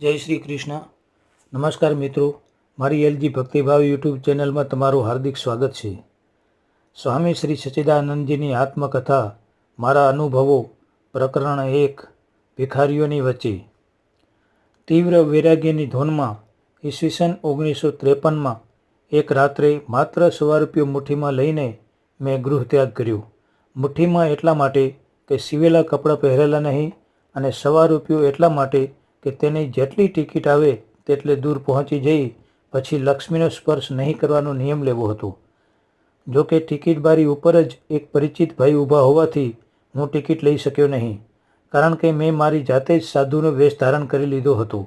જય શ્રી કૃષ્ણ. નમસ્કાર મિત્રો, મારી એલજી ભક્તિભાવ યુટ્યુબ ચેનલમાં તમારું હાર્દિક સ્વાગત છે. સ્વામી શ્રી સચ્ચિદાનંદજીની આત્મકથા, મારા અનુભવો, પ્રકરણ એક, ભિખારીઓની વચ્ચે. તીવ્ર વૈરાગ્યની ધોનમાં, ઈસવીસન ઓગણીસો ત્રેપનમાં, એક રાત્રે માત્ર સવા રૂપિયો મુઠ્ઠીમાં લઈને મેં ગૃહત્યાગ કર્યો. મુઠ્ઠીમાં એટલા માટે કે સિવેલા કપડાં પહેરેલા નહીં અને સવા રૂપિયો એટલા માટે કે તેની જેટલી ટિકિટ આવે તેટલે દૂર પહોંચી જઈ પછી લક્ષ્મીનો સ્પર્શ નહીં કરવાનો નિયમ લેવો હતો. જો કે ટિકિટ બારી ઉપર જ એક પરિચિત ભાઈ ઊભા હોવાથી હું ટિકિટ લઈ શક્યો નહીં, કારણ કે મેં મારી જાતે જ સાધુનો વેશ ધારણ કરી લીધો હતો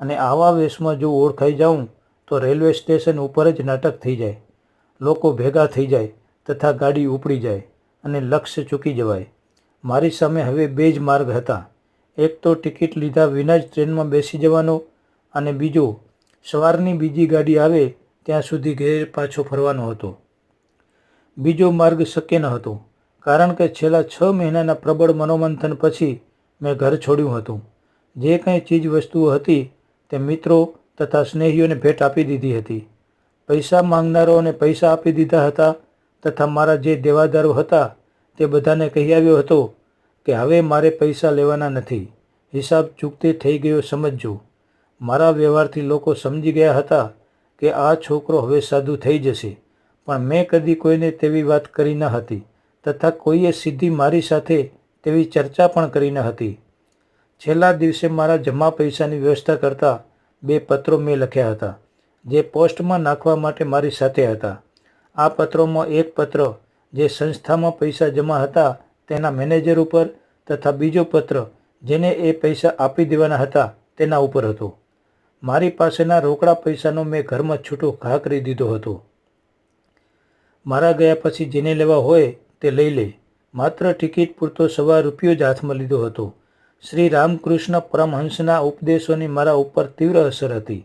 અને આવા વેશમાં જો ઓળખાઈ જાઉં તો રેલવે સ્ટેશન ઉપર જ નાટક થઈ જાય, લોકો ભેગા થઈ જાય તથા ગાડી ઉપડી જાય અને લક્ષ્ય ચૂકી જવાય. મારી સામે હવે બે જ માર્ગ હતા. એક તો ટિકિટ લીધા વિના જ ટ્રેનમાં બેસી જવાનો અને બીજો, સવારની બીજી ગાડી આવે ત્યાં સુધી ઘેર પાછો ફરવાનો હતો. બીજો માર્ગ શક્ય ન હતો, કારણ કે છેલ્લા છ મહિનાના પ્રબળ મનોમંથન પછી મેં ઘર છોડ્યું હતું. જે કંઈ ચીજ વસ્તુઓ હતી તે મિત્રો તથા સ્નેહીઓને ભેટ આપી દીધી હતી. પૈસા માંગનારોને પૈસા આપી દીધા હતા તથા મારા જે દેવાદારો હતા તે બધાને કહી આવ્યો હતો કે હવે મારે પૈસા લેવાના નથી. હિસાબ ચૂકતે થઈ ગયો સમજજો. મારા વ્યવહારથી લોકો સમજી ગયા હતા કે આ છોકરો હવે સાધુ થઈ જશે. પણ મેં કદી કોઈને તેવી વાત કરી ન હતી તથા કોઈએ સીધી મારી સાથે તેવી ચર્ચા પણ કરી ન હતી. છેલ્લા દિવસે મારા જમા પૈસાની વ્યવસ્થા કરતા બે પત્રો મેં લખ્યા હતા, જે પોસ્ટમાં નાખવા માટે મારી સાથે હતા. આ પત્રોમાં એક પત્ર, જે સંસ્થામાં પૈસા જમા હતા તેના મેનેજર ઉપર તથા બીજો પત્ર જેને એ પૈસા આપી દેવાના હતા તેના ઉપર હતો. મારી પાસેના રોકડા પૈસાનો મેં ઘરમાં છૂટો ઘા કરી દીધો હતો. મારા ગયા પછી જેને લેવા હોય તે લઈ લે. માત્ર ટિકિટ પૂરતો સવા રૂપિયો જ હાથમાં લીધો હતો. શ્રી રામકૃષ્ણ પરમહંસના ઉપદેશોની મારા ઉપર તીવ્ર અસર હતી,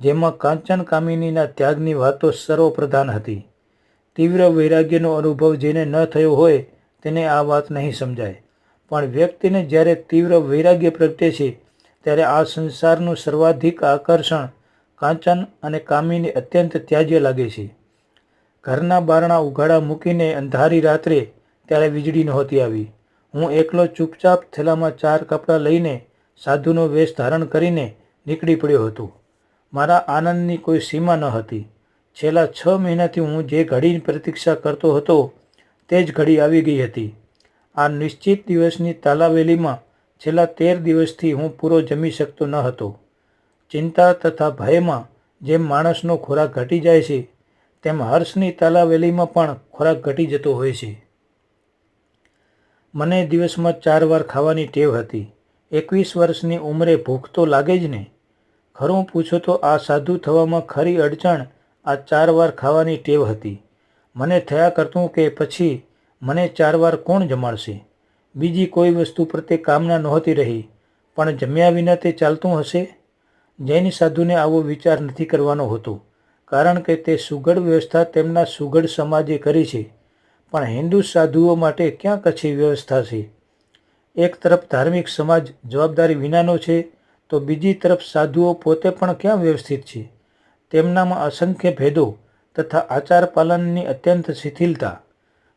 જેમાં કાંચન કામિનીના ત્યાગની વાતો સર્વપ્રધાન હતી. તીવ્ર વૈરાગ્યનો અનુભવ જેને ન થયો હોય તેને આ વાત નહીં સમજાય. પણ વ્યક્તિને જ્યારે તીવ્ર વૈરાગ્ય પ્રગટે છે, ત્યારે આ સંસારનું સર્વાધિક આકર્ષણ કાંચન અને કામીને અત્યંત ત્યાજ્ય લાગે છે. ઘરના બારણા ઉઘાડા મૂકીને અંધારી રાત્રે ત્યારે વીજળી નહોતી આવી. હું એકલો ચૂપચાપ થેલામાં ચાર કપડાં લઈને સાધુનો વેશ ધારણ કરીને નીકળી પડ્યો હતો. મારા આનંદની કોઈ સીમા ન હતી. છેલ્લા છ મહિનાથી હું જે ઘડીની પ્રતીક્ષા કરતો હતો તે જ ઘડી આવી ગઈ હતી. આ નિશ્ચિત દિવસની તાલાવેલીમાં છેલ્લા તેર દિવસથી હું પૂરો જમી શકતો ન હતો. ચિંતા તથા ભયમાં જેમ માણસનો ખોરાક ઘટી જાય છે, તેમ હર્ષની તાલાવેલીમાં પણ ખોરાક ઘટી જતો હોય છે. મને દિવસમાં ચાર વાર ખાવાની ટેવ હતી. એકવીસ વર્ષની ઉંમરે ભૂખ તો લાગે જ ને? ખરું પૂછો તો આ સાધુ થવામાં ખરી અડચણ આ ચાર વાર ખાવાની ટેવ હતી. મને થયા કરતું કે પછી મને ચાર વાર કોણ જમાડશે? બીજી કોઈ વસ્તુ પ્રત્યે કામના નહોતી રહી, પણ જમ્યા વિના તે ચાલતું હશે? જૈન સાધુને આવો વિચાર નથી કરવાનો હોતો, કારણ કે તે સુઘડ વ્યવસ્થા તેમના સુઘડ સમાજે કરી છે, પણ હિન્દુ સાધુઓ માટે ક્યાં કચ્છી વ્યવસ્થા છે? એક તરફ ધાર્મિક સમાજ જવાબદારી વિનાનો છે, તો બીજી તરફ સાધુઓ પોતે પણ ક્યાં વ્યવસ્થિત છે? તેમનામાં અસંખ્ય ભેદો તથા આચાર પાલનની અત્યંત શિથિલતા.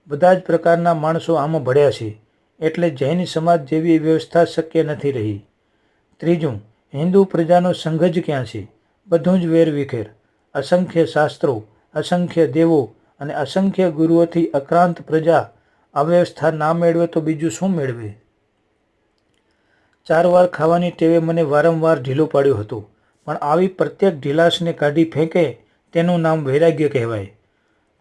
બધા જ પ્રકારના માણસો આમાં ભળ્યા છે, એટલે જૈન સમાજ જેવી વ્યવસ્થા શક્ય નથી રહી. ત્રીજું, હિન્દુ પ્રજાનો સંઘ જ ક્યાં છે? બધું જ વેરવિખેર. અસંખ્ય શાસ્ત્રો, અસંખ્ય દેવો અને અસંખ્ય ગુરુઓથી અક્રાંત પ્રજા અવ્યવસ્થા ના મેળવે તો બીજું શું મેળવે? ચાર વાર ખાવાની ટેવે મને વારંવાર ઢીલો પાડ્યો હતો, પણ આવી પ્રત્યેક ઢીલાશને કાઢી ફેંકે તેનું નામ વૈરાગ્ય કહેવાય.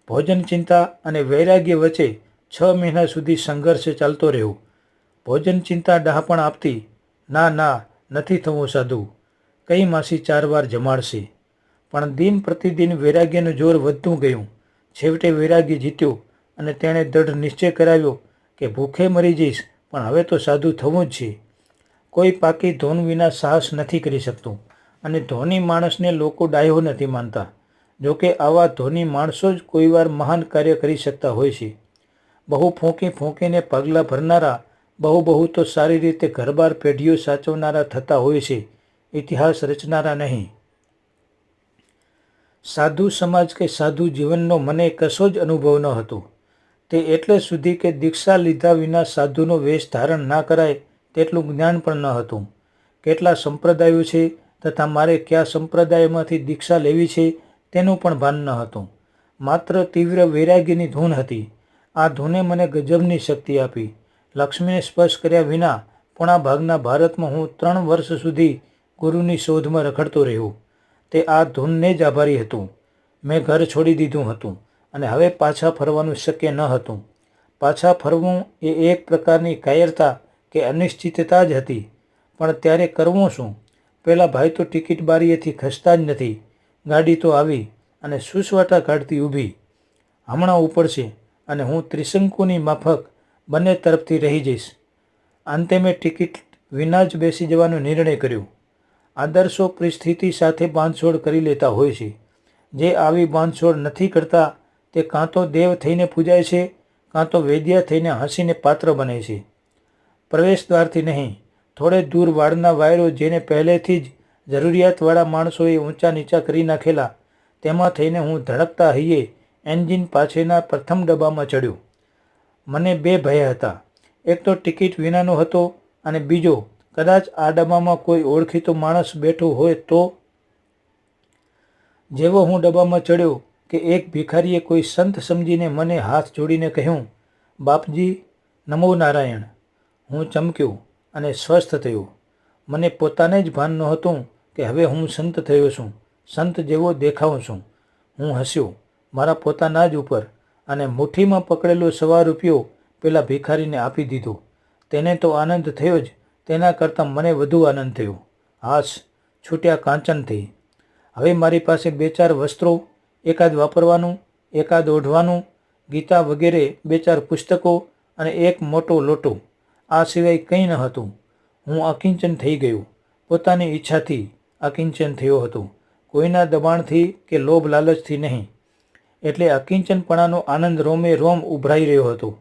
ભોજન ચિંતા અને વૈરાગ્ય વચ્ચે છ મહિના સુધી સંઘર્ષ ચાલતો રહ્યો. ભોજન ચિંતા ડહાપણ આપતી, ના ના, નથી થવું સાધુ. કઈ માસી ચાર વાર જમાડશે. પણ દિન પ્રતિદિન વૈરાગ્યનું જોર વધતું ગયું. છેવટે વૈરાગ્ય જીત્યો અને તેણે દૃઢ નિશ્ચય કરાવ્યો કે, ભૂખે મરી જઈશ, પણ હવે તો સાધુ થવું જ છે. કોઈ પાકી ધોન વિના સાહસ નથી કરી શકતું. અને ધોની માણસને લોકો ડાયો નથી માનતા. જોકે આવા ધોની માણસો જ કોઈવાર મહાન કાર્ય કરી શકતા હોય છે. બહુ ફૂંકી ફૂંકીને પગલાં ભરનારા, બહુ બહુ તો સારી રીતે ઘરબાર પેઢીઓ સાચવનારા થતા હોય છે. ઇતિહાસ રચનારા નહીં. સાધુ સમાજ કે સાધુ જીવનનો મને કશો જ અનુભવ ન હતો. તે એટલે સુધી કે દીક્ષા લીધા વિના સાધુનો વેશ ધારણ ના કરાય તેટલું જ્ઞાન પણ ન હતું. કેટલા સંપ્રદાયો છે તથા મારે કયા સંપ્રદાયમાંથી દીક્ષા લેવી છે તેનું પણ ભાન ન હતું. માત્ર તીવ્ર વૈરાગ્યની ધૂન હતી. આ ધૂને મને ગજબની શક્તિ આપી. લક્ષ્મીને સ્પર્શ કર્યા વિના પોણા ભાગના ભારતમાં હું ત્રણ વર્ષ સુધી ગુરુની શોધમાં રખડતો રહ્યો. તે આ ધૂનને જ આભારી હતું. મેં ઘર છોડી દીધું હતું અને હવે પાછા ફરવાનું શક્ય ન હતું. પાછા ફરવું એ એક પ્રકારની કાયરતા કે અનિશ્ચિતતા જ હતી. પણ ત્યારે કરવું શું? પહેલાં ભાઈ તો ટિકિટ બારીએથી ખસતા જ નથી. ગાડી તો આવી અને સુસવાટા કાઢતી ઊભી. હમણાં ઉપડશે અને હું ત્રિશંકુની માફક બંને તરફથી રહી જઈશ. અંતે મેં ટિકિટ વિના જ બેસી જવાનો નિર્ણય કર્યો. આદર્શો પરિસ્થિતિ સાથે બાંધછોડ કરી લેતા હોય છે. જે આવી બાંધછોડ નથી કરતા તે કાં તો દેવ થઈને પૂજાય છે, કાં તો વૈદ્ય થઈને હસીને પાત્ર બને છે. પ્રવેશ દ્વારથી નહીં, થોડે દૂર વાળના વાયરો જેને પહેલેથી જ જરૂરિયાતવાળા માણસોએ ઊંચા નીચા કરી નાખેલા, તેમાં થઈને હું ધડકતા હૈયે એન્જિન પાછળના પ્રથમ ડબ્બામાં ચડ્યો. મને બે ભય હતા. એક તો ટિકિટ વિનાનો હતો અને બીજો, કદાચ આ ડબ્બામાં કોઈ ઓળખીતો માણસ બેઠો હોય તો. જેવો હું ડબ્બામાં ચડ્યો કે એક ભિખારીએ કોઈ સંત સમજીને મને હાથ જોડીને કહ્યું, બાપજી, નમો નારાયણ. હું ચમક્યો અને સ્વસ્થ થયો. મને પોતાને જ ભાન નહોતું કે હવે હું સંત થયો છું, સંત જેવો દેખાઉં છું. હું હસ્યો, મારા પોતાના જ ઉપર અને મુઠ્ઠીમાં પકડેલો સવા રૂપિયો પેલા ભિખારીને આપી દીધો. તેને તો આનંદ થયો જ, તેના કરતાં મને વધુ આનંદ થયો. હાશ છૂટ્યા કાંચનથી હવે મારી પાસે બે ચાર વસ્ત્રો, એકાદ વાપરવાનું, એકાદ ઓઢવાનું, ગીતા વગેરે બે ચાર પુસ્તકો અને એક મોટો લોટો. આ સિવાય કંઈ ન હતું. હું અકિંચન થઈ ગયો. પોતાની ઈચ્છાથી અકિંચન થયો હતો. કોઈના દબાણથી કે લોભ લાલચથી નહીં. એટલે અકિંચનપણાનો આનંદ રોમે રોમ ઉભરાઈ રહ્યો હતો.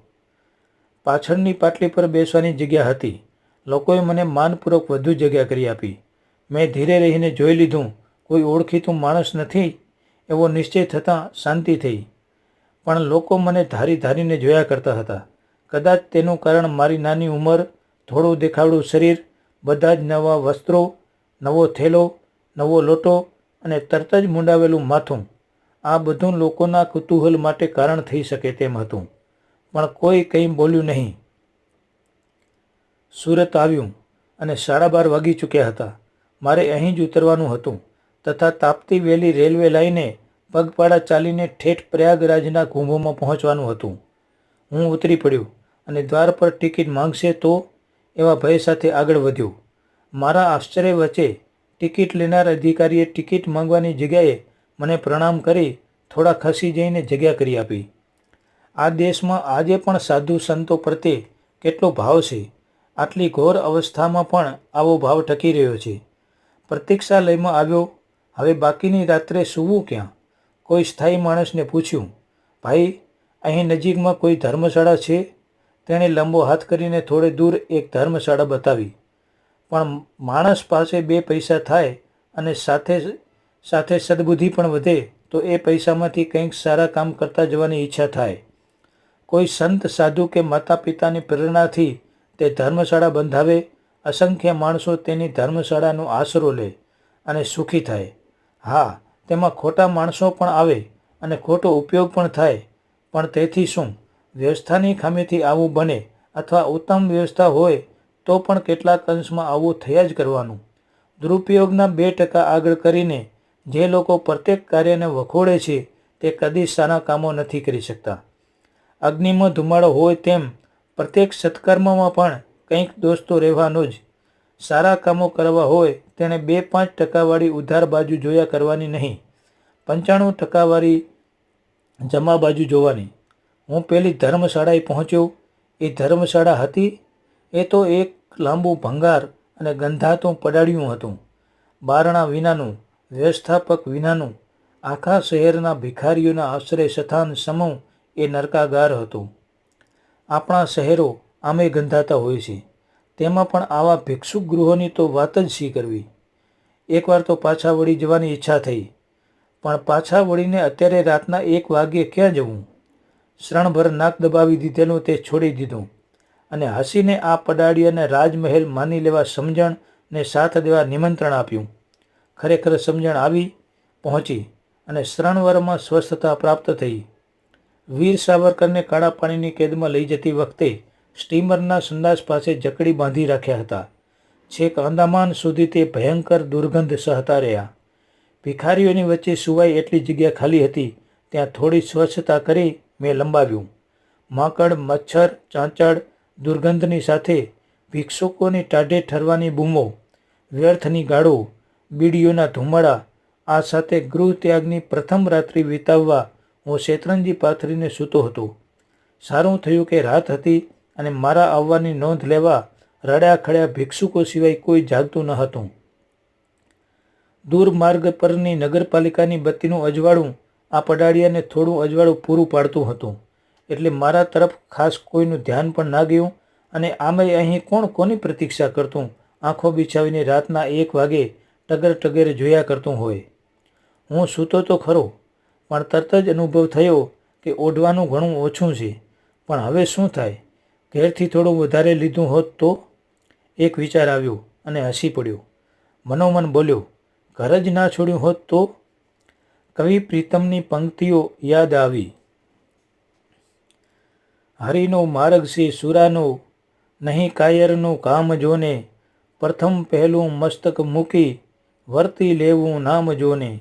પાછળની પાટલી પર બેસવાની જગ્યા હતી. લોકોએ મને માનપૂર્વક વધુ જગ્યા કરી આપી. મેં ધીરે રહીને જોઈ લીધું, કોઈ ઓળખીતું માણસ નથી, એવો નિશ્ચય થતાં શાંતિ થઈ. પણ લોકો મને ધારી ધારીને જોયા કરતા હતા. કદાચ તેનું કારણ મારી નાની ઉંમર, થોડું દેખાવડું શરીર, બધા જ નવા વસ્ત્રો નવો થેલો, નવો લોટો અને તરત જ મૂંડાવેલું માથું. આ બધું લોકોના કુતૂહલ માટે કારણ થઈ શકે તેમ હતું. પણ કોઈ કંઈ બોલ્યું નહીં. સુરત આવ્યું અને સાડા બાર વાગી ચૂક્યા હતા. મારે અહીં જ ઉતરવાનું હતું તથા તાપતી વેલી રેલવે લાઈને પગપાળા ચાલીને ઠેઠ પ્રયાગરાજના કુંભોમાં પહોંચવાનું હતું. હું ઉતરી પડ્યું અને દ્વાર પર ટિકિટ માંગશે તો એવા ભય સાથે આગળ વધ્યો. મારા આશ્ચર્ય વચ્ચે ટિકિટ લેનાર અધિકારીએ ટિકિટ માંગવાની જગ્યાએ મને પ્રણામ કરી થોડા ખસી જઈને જગ્યા કરી આપી. આ દેશમાં આજે પણ સાધુ સંતો પ્રત્યે કેટલો ભાવ છે? આટલી ઘોર અવસ્થામાં પણ આવો ભાવ ટકી રહ્યો છે. પ્રતીક્ષાલયમાં આવ્યો. હવે બાકીની રાત્રે સૂવું ક્યાં? કોઈ સ્થાયી માણસને પૂછ્યું. ભાઈ, અહીં નજીકમાં કોઈ ધર્મશાળા છે? તેણે લાંબો હાથ કરીને થોડે દૂર એક ધર્મશાળા બતાવી. પણ માણસ પાસે બે પૈસા થાય અને સાથે સાથે સદબુદ્ધિ પણ વધે, તો એ પૈસામાંથી કંઈક સારા કામ કરતા જવાની ઈચ્છા થાય. કોઈ સંત, સાધુ કે માતા પિતાની પ્રેરણાથી તે ધર્મશાળા બંધાવે, અસંખ્ય માણસો તેની ધર્મશાળાનો આશરો લે અને સુખી થાય. હા, તેમાં ખોટા માણસો પણ આવે અને ખોટો ઉપયોગ પણ થાય. પણ તેથી શું? વ્યવસ્થાની ખામીથી આવું બને અથવા ઉત્તમ વ્યવસ્થા હોય તો પણ કેટલાક અંશમાં આવું થયા જ કરવાનું. દુરુપયોગના બે ટકા આગળ કરીને જે લોકો પ્રત્યેક કાર્યને વખોડે છે તે કદી સારા કામો નથી કરી શકતા. અગ્નિમાં ધુમાડો હોય તેમ પ્રત્યેક સત્કર્મમાં પણ કંઈક દોસ્તો રહેવાનો જ. સારા કામો કરવા હોય તેણે બે પાંચ ટકાવાળી ઉધાર બાજુ જોયા કરવાની નહીં. પંચાણું ટકાવાળી જમા બાજુ જોવાની. હું પેલી ધર્મશાળાએ પહોંચ્યો. એ ધર્મશાળા હતી એ તો એક લાંબુ ભંગાર અને ગંધાતું પડાડ્યું હતું. બારણા વિનાનું, વ્યવસ્થાપક વિનાનું, આખા શહેરના ભિખારીઓના આશ્રય સ્થાન સમૂહ એ નરકાગાર હતું. આપણા શહેરો આમે ગંધાતા હોય છે. તેમાં પણ આવા ભિક્ષુક ગૃહોની તો વાત જ શી કરવી? એકવાર તો પાછા વળી જવાની ઈચ્છા થઈ. પણ પાછા વળીને અત્યારે રાતના એક વાગ્યે ક્યાં જવું? શ્રણભર નાક દબાવી દીધેલું તે છોડી દીધું. અને હસીને આ પડાડિયાને રાજમહેલ માની લેવા સમજણ ને સાથ દેવા નિમંત્રણ આપ્યું. ખરેખર સમજણ આવી પહોંચી અને શ્રણવરમાં સ્વસ્થતા પ્રાપ્ત થઈ. વીર સાવરકરને કાળા પાણીની કેદમાં લઈ જતી વખતે સ્ટીમરના સંદાસ પાસે જકડી બાંધી રાખ્યા હતા. છેક અંદામાન સુધી તે ભયંકર દુર્ગંધ સહતા રહ્યા. ભિખારીઓની વચ્ચે સુવાઈ એટલી જગ્યા ખાલી હતી, ત્યાં થોડી સ્વચ્છતા કરી મેં લંબાવ્યું. માકડ, મચ્છર, ચાંચડ દુર્ગંધની સાથે ભિક્ષુકોની ટાઢે ઠરવાની બૂમો, વ્યર્થની ગાળો, બીડીઓના ધુમાડા, આ સાથે ગૃહ ત્યાગની પ્રથમ રાત્રિ વિતાવવા હું શેતરંજી પાથરીને સૂતો હતો. સારું થયું કે રાત હતી અને મારા આવવાની નોંધ લેવા રડ્યા ખડ્યા ભિક્ષુકો સિવાય કોઈ જાગતું ન હતું. દૂર માર્ગ પરની નગરપાલિકાની બત્તીનું અજવાળું, આ પડાળિયાને થોડું અજવાળું પૂરું પાડતું હતું. એટલે મારા તરફ ખાસ કોઈનું ધ્યાન પણ ના ગયું અને આમેય અહીં કોણ કોની પ્રતીક્ષા કરતું? આંખો બિછાવીને રાતના એક વાગે ટગર ટગર જોયા કરતું હોય. હું સૂતો તો ખરો, પણ તરત જ અનુભવ થયો કે ઓઢવાનું ઘણું ઓછું છે. પણ હવે શું થાય? ઘેરથી થોડું વધારે લીધું હોત તો? એક વિચાર આવ્યો અને હસી પડ્યો. મનોમન બોલ્યો, ઘર જ ના છોડ્યું હોત તો? કવિ પ્રીતમની પંક્તિઓ યાદ આવી. હરિનો માર્ગ છે સુરાનો, નહીં કાયરનું કામ જોને. પ્રથમ પહેલું મસ્તક મૂકી વર્તી લેવું નામ જોને.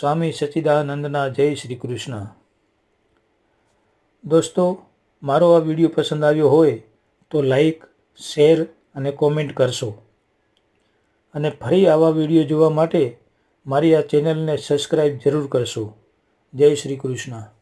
સ્વામી સચ્ચિદાનંદના જય શ્રી કૃષ્ણ. દોસ્તો, મારો આ વીડિયો પસંદ આવ્યો હોય તો લાઈક, શેર અને કોમેન્ટ કરશો. અને ફરી આવા વીડિયો જોવા માટે મારી આ ચેનલને સબસ્ક્રાઈબ જરૂર કરશો. જય શ્રી કૃષ્ણ.